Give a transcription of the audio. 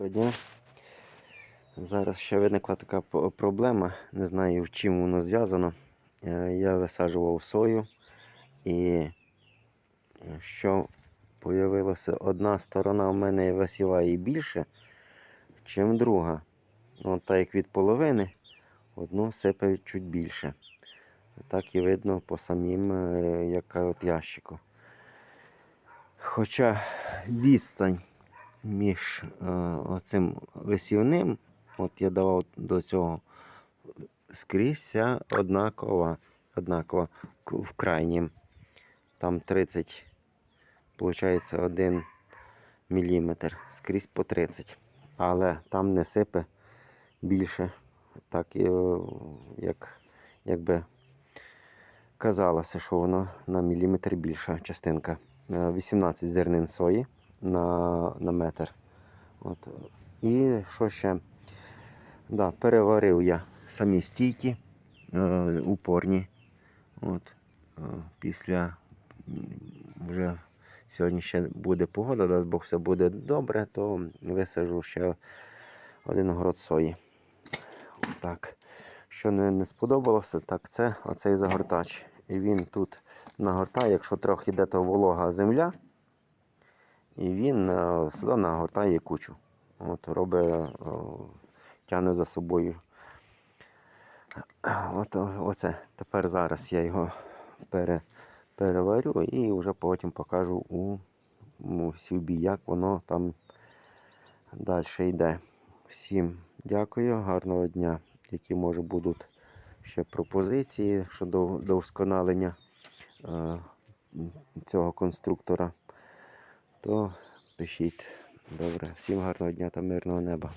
Доброго дня. Зараз ще виникла така проблема. Не знаю, в чим воно зв'язано. Е, Я висаджував сою і е, що появилося, одна сторона в мене висіває більше, чим друга. Ну, так як від половини, одну сипе чуть більше. Так і видно по самим е, як кажуть, ящику. Хоча відстань між е, оцим висівним, от я давав до цього, скрізь вся однакова, однакова в крайнім. Там 30, виходить, 1 міліметр, скрізь по 30. Але там не сипе більше, так е, як, якби казалося, що воно на міліметр більша частинка. Е, 18 зернин сої на, на метр. От. І що ще? Да, переварив я самі стійки е, упорні. От. Е, після вже сьогодні ще буде погода, дай Бог все буде добре, то висажу ще один город сої. Так. Що не, не сподобалося, так це оцей загортач. І він тут нагортає, якщо трохи йде то волога земля, і він е, сюди нагортає кучу. От робить, тягне за собою. От, оце. Тепер зараз я його пере, переварю і вже потім покажу у, у сюбі, як воно там далі йде. Всім дякую, гарного дня. Які може будуть ще пропозиції щодо вдосконалення е, цього конструктора, то пишіть. Добре, всім гарного дня та мирного неба.